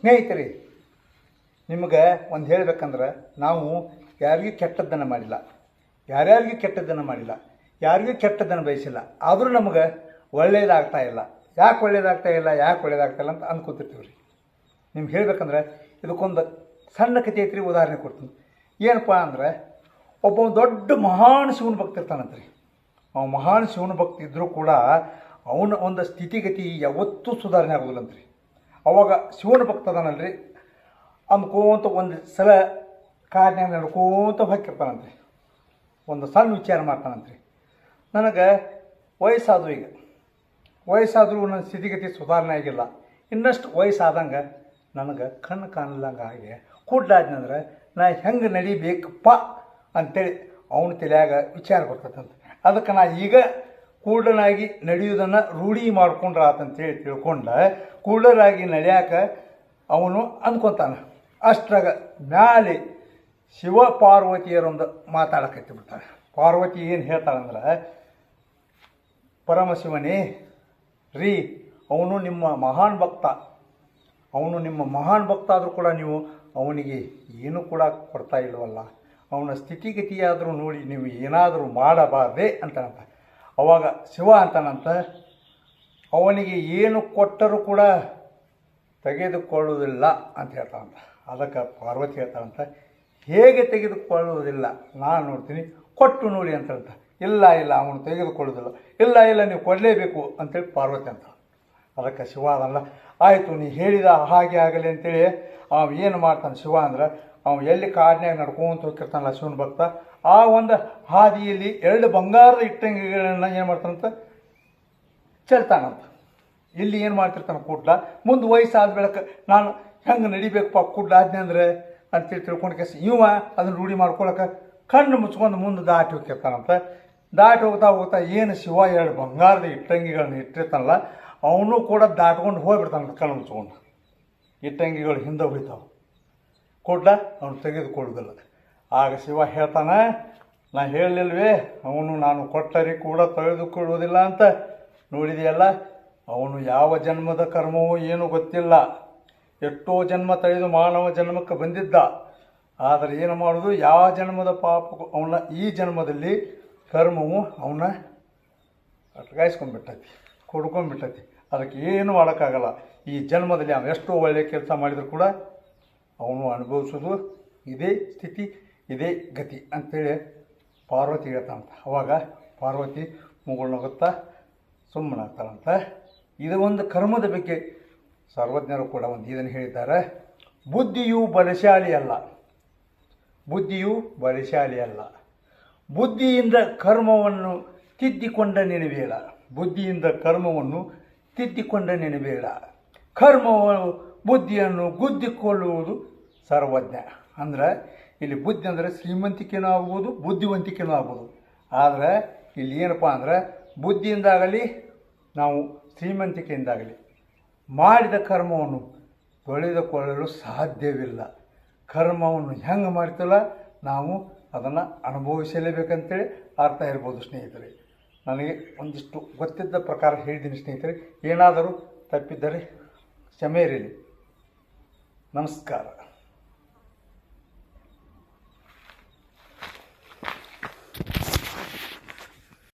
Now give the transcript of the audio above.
ಸ್ನೇಹಿತರೆ, ನಿಮಗೆ ಒಂದು ಹೇಳಬೇಕಂದ್ರೆ ನಾವು ಯಾರಿಗೂ ಕೆಟ್ಟದ್ದನ್ನು ಮಾಡಿಲ್ಲ. ಯಾರ್ಯಾರಿಗೂ ಕೆಟ್ಟದ್ದನ್ನು ಮಾಡಿಲ್ಲ. ಯಾರಿಗೂ ಕೆಟ್ಟದ್ದನ್ನು ಬಯಸಿಲ್ಲ. ಆದರೂ ನಮಗೆ ಒಳ್ಳೆಯದಾಗ್ತಾ ಇಲ್ಲ. ಯಾಕೆ ಒಳ್ಳೇದಾಗ್ತಾ ಇಲ್ಲ, ಯಾಕೆ ಒಳ್ಳೇದಾಗ್ತಾ ಇಲ್ಲ ಅಂತ ಅಂದ್ಕೊತಿರ್ತೀವಿ ರೀ ನಿಮ್ಗೆ ಹೇಳ್ಬೇಕಂದ್ರೆ ಇದಕ್ಕೊಂದು ಸಣ್ಣ ಕಥೆ ಐತ್ರಿ, ಉದಾಹರಣೆ ಕೊಡ್ತೀನಿ. ಏನಪ್ಪ ಅಂದ್ರೆ, ಒಬ್ಬ ದೊಡ್ಡ ಮಹಾನ್ ಶಿವನ ಭಕ್ತ ಇರ್ತಾನಂತ್ರಿ. ಅವ ಮಹಾನ್ ಶಿವನ ಭಕ್ತ ಇದ್ದರೂ ಕೂಡ ಅವನ ಒಂದು ಸ್ಥಿತಿಗತಿ ಯಾವತ್ತೂ ಸುಧಾರಣೆ ಆಗೋದಿಲ್ಲಂತ್ರಿ. ಅವಾಗ ಶಿವನ ಭಕ್ತ ಅದಾನಲ್ರಿ? ಅಂದ್ಕೋತ ಒಂದು ಸಲ ಕಾರ್ನ್ಯಾಗ ನಡ್ಕೋತ ರೀ ಒಂದು ಸಣ್ಣ ವಿಚಾರ ಮಾಡ್ತಾನಂತ್ರಿ. ನನಗೆ ವಯಸ್ಸಾದ್ರು ಈಗ, ವಯಸ್ಸಾದರೂ ನನ್ನ ಸ್ಥಿತಿಗತಿ ಸುಧಾರಣೆ ಆಗಿಲ್ಲ. ಇನ್ನಷ್ಟು ವಯಸ್ಸಾದಂಗೆ ನನಗೆ ಕಣ್ಣು ಕಾಣಲಂಗೆ ಹಾಗೆ ಕೂಡ್ಲಾದ್ನಂದ್ರೆ ನಾ ಹೆಂಗೆ ನಡಿಬೇಕಪ್ಪ ಅಂತೇಳಿ ಅವನ ತಲೆಯಾಗ ವಿಚಾರ ಬರ್ತದಂತೆ ಅದಕ್ಕೆ ನಾ ಈಗ ಕೂಡನಾಗಿ ನಡೆಯುವುದನ್ನು ರೂಢಿ ಮಾಡ್ಕೊಂಡ್ರ ಆತಂತೇಳಿ ತಿಳ್ಕೊಂಡ ಕೂಡರಾಗಿ ನಡೆಯಾಕ ಅವನು ಅಂದ್ಕೊತಾನ ಅಷ್ಟ್ರಾಗ ಮ್ಯಾಲೆ ಶಿವ ಪಾರ್ವತಿಯರೊಂದು ಮಾತಾಡಕತ್ತಿ ಬಿಡ್ತಾನೆ. ಪಾರ್ವತಿ ಏನು ಹೇಳ್ತಾಳಂದ್ರೆ, ಪರಮಶಿವನೇ, ರೀ, ಅವನು ನಿಮ್ಮ ಮಹಾನ್ ಭಕ್ತ. ಅವನು ನಿಮ್ಮ ಮಹಾನ್ ಭಕ್ತ ಆದರೂ ಕೂಡ ನೀವು ಅವನಿಗೆ ಏನೂ ಕೂಡ ಕೊಡ್ತಾ ಇಲ್ವಲ್ಲ. ಅವನ ಸ್ಥಿತಿಗತಿಯಾದರೂ ನೋಡಿ ನೀವು ಏನಾದರೂ ಮಾಡಬಾರ್ದೆ ಅಂತಾನಂತ. ಅವಾಗ ಶಿವ ಅಂತಾನಂತ, ಅವನಿಗೆ ಏನು ಕೊಟ್ಟರೂ ಕೂಡ ತೆಗೆದುಕೊಳ್ಳುವುದಿಲ್ಲ ಅಂತ ಹೇಳ್ತಾನಂತ. ಅದಕ್ಕೆ ಪಾರ್ವತಿ ಹೇಳ್ತಾನಂತ, ಹೇಗೆ ತೆಗೆದುಕೊಳ್ಳುವುದಿಲ್ಲ? ನಾನು ನೋಡ್ತೀನಿ, ಕೊಟ್ಟು ನೋಡಿ ಅಂತಂತ ಇಲ್ಲ ಇಲ್ಲ, ಅವನು ತೆಗೆದುಕೊಳ್ಳುವುದಿಲ್ಲ. ಇಲ್ಲ ಇಲ್ಲ, ನೀವು ಕೊಡಲೇಬೇಕು ಅಂತೇಳಿ ಪಾರ್ವತಿ ಅಂತ ಅದಕ್ಕೆ ಶಿವ ಅದಲ್ಲ, ಆಯಿತು, ನೀ ಹೇಳಿದ ಹಾಗೆ ಆಗಲಿ ಅಂತೇಳಿ ಅವ ಏನು ಮಾಡ್ತಾನೆ ಶಿವ ಅಂದ್ರೆ ಅವ ಎಲ್ಲಿ ಕಾಡಿನಾಗ ನಡ್ಕೊಂತ ಹೋಗಿರ್ತಾನಲ್ಲ ಶಿವನ ಭಕ್ತ, ಆ ಒಂದು ಹಾದಿಯಲ್ಲಿ ಎರಡು ಬಂಗಾರದ ಇಟ್ಟಂಗಿಗಳನ್ನ ಏನು ಮಾಡ್ತಾನಂತ? ಚೆಲ್ತಾನಂತ. ಇಲ್ಲಿ ಏನು ಮಾಡ್ತಿರ್ತಾನೆ ಕೂಡ್ಲ? ಮುಂದೆ ವಯಸ್ಸಾದ ಬೆಳಕ ನಾನು ಹೆಂಗೆ ನಡಿಬೇಕಪ್ಪ ಕೂಡ್ಲ ಆಜ್ಞೆ ಅಂದ್ರೆ? ಅಂತೇಳಿ ತಿಳ್ಕೊಂಡು ಕೆಸ, ಇವ ಅದನ್ನ ರೂಢಿ ಮಾಡ್ಕೊಳಕ್ಕೆ ಕಣ್ಣು ಮುಚ್ಕೊಂಡು ಮುಂದೆ ದಾಟಿ ಹೋಗಿರ್ತಾನಂತ ದಾಟಿ ಹೋಗ್ತಾ ಹೋಗ್ತಾ ಏನು ಶಿವ ಎರಡು ಬಂಗಾರದ ಇಟ್ಟಂಗಿಗಳನ್ನ ಇಟ್ಟಿರ್ತಾನಲ್ಲ, ಅವನು ಕೂಡ ದಾಟ್ಕೊಂಡು ಹೋಗ್ಬಿಡ್ತಾನಂತ ಕಣ್ಣು ಮುಚ್ಕೊಂಡು. ಇಟ್ಟಂಗಿಗಳು ಹಿಂದೆ ಹೋಯ್ತಾವೆ ಕೂಡ್ಲ ಅವನು ತೆಗೆದುಕೊಳ್ಳುವುದಿಲ್ಲ ಆಗ ಶಿವ ಹೇಳ್ತಾನೆ, ನಾ ಹೇಳಲಿಲ್ವೇ, ಅವನು ನಾನು ಕೊಟ್ಟರೆ ಕೂಡ ತೆಗೆದುಕೊಳ್ಳುವುದಿಲ್ಲ ಅಂತ. ನೋಡಿದೆಯಲ್ಲ, ಅವನು ಯಾವ ಜನ್ಮದ ಕರ್ಮವೋ ಏನೂ ಗೊತ್ತಿಲ್ಲ. ಎಷ್ಟೋ ಜನ್ಮ ತಳೆದು ಮಾನವ ಜನ್ಮಕ್ಕೆ ಬಂದಿದ್ದ. ಆದರೆ ಏನು ಮಾಡೋದು? ಯಾವ ಜನ್ಮದ ಪಾಪ ಅವನ ಈ ಜನ್ಮದಲ್ಲಿ ಕರ್ಮವು ಅವನ ಅಟಗಾಯಿಸ್ಕೊಂಡ್ಬಿಟ್ಟತಿ, ಕೊಡ್ಕೊಂಡ್ಬಿಟ್ಟೈತಿ. ಅದಕ್ಕೆ ಏನು ಮಾಡೋಕ್ಕಾಗಲ್ಲ. ಈ ಜನ್ಮದಲ್ಲಿ ಅವನು ಎಷ್ಟು ಒಳ್ಳೆಯ ಕೆಲಸ ಮಾಡಿದರೂ ಕೂಡ ಅವನು ಅನುಭವಿಸೋದು ಇದೇ ಸ್ಥಿತಿ, ಇದೇ ಗತಿ ಅಂತೇಳಿ ಪಾರ್ವತಿ ಹೇಳ್ತಾನಂತ. ಅವಾಗ ಪಾರ್ವತಿ ಮುಗುಳ್ನಗುತ್ತಾ ಸುಮ್ಮನಾಗ್ತಾಳಂತ. ಇದು ಒಂದು ಕರ್ಮದ ಬಗ್ಗೆ ಸರ್ವಜ್ಞರು ಕೂಡ ಒಂದು ಇದನ್ನು ಹೇಳಿದ್ದಾರೆ. ಬುದ್ಧಿಯು ಬಲಶಾಲಿ ಅಲ್ಲ. ಬುದ್ಧಿಯು ಬಲಶಾಲಿ ಅಲ್ಲ. ಬುದ್ಧಿಯಿಂದ ಕರ್ಮವನ್ನು ತಿದ್ದಿಕೊಂಡ ನೆನಬೇಡ ಬುದ್ಧಿಯಿಂದ ಕರ್ಮವನ್ನು ತಿದ್ದಿಕೊಂಡ ನೆನಬೇಡ ಕರ್ಮವು ಬುದ್ಧಿಯನ್ನು ಗುದ್ದಿಕೊಳ್ಳುವುದು ಸರ್ವಜ್ಞ. ಅಂದ್ರೆ ಇಲ್ಲಿ ಬುದ್ಧಿ ಅಂದರೆ ಶ್ರೀಮಂತಿಕೆನೂ ಆಗ್ಬೋದು, ಬುದ್ಧಿವಂತಿಕೆನೂ ಆಗ್ಬೋದು. ಆದರೆ ಇಲ್ಲಿ ಏನಪ್ಪ ಅಂದ್ರೆ ಬುದ್ಧಿಯಿಂದಾಗಲಿ, ನಾವು ಶ್ರೀಮಂತಿಕೆಯಿಂದಾಗಲಿ ಮಾಡಿದ ಕರ್ಮವನ್ನು ತೊಳೆದುಕೊಳ್ಳಲು ಸಾಧ್ಯವಿಲ್ಲ. ಕರ್ಮವನ್ನು ಹೆಂಗೆ ಮಾಡ್ತೀವಲ್ಲ, ನಾವು ಅದನ್ನು ಅನುಭವಿಸಲೇಬೇಕಂತೇಳಿ ಅರ್ಥ ಇರ್ಬೋದು ಸ್ನೇಹಿತರೆ. ನನಗೆ ಒಂದಿಷ್ಟು ಗೊತ್ತಿದ್ದ ಪ್ರಕಾರ ಹೇಳಿದ್ದೀನಿ ಸ್ನೇಹಿತರೆ. ಏನಾದರೂ ತಪ್ಪಿದ್ದರೆ ಕ್ಷಮೆ ಇರಲಿ. ನಮಸ್ಕಾರ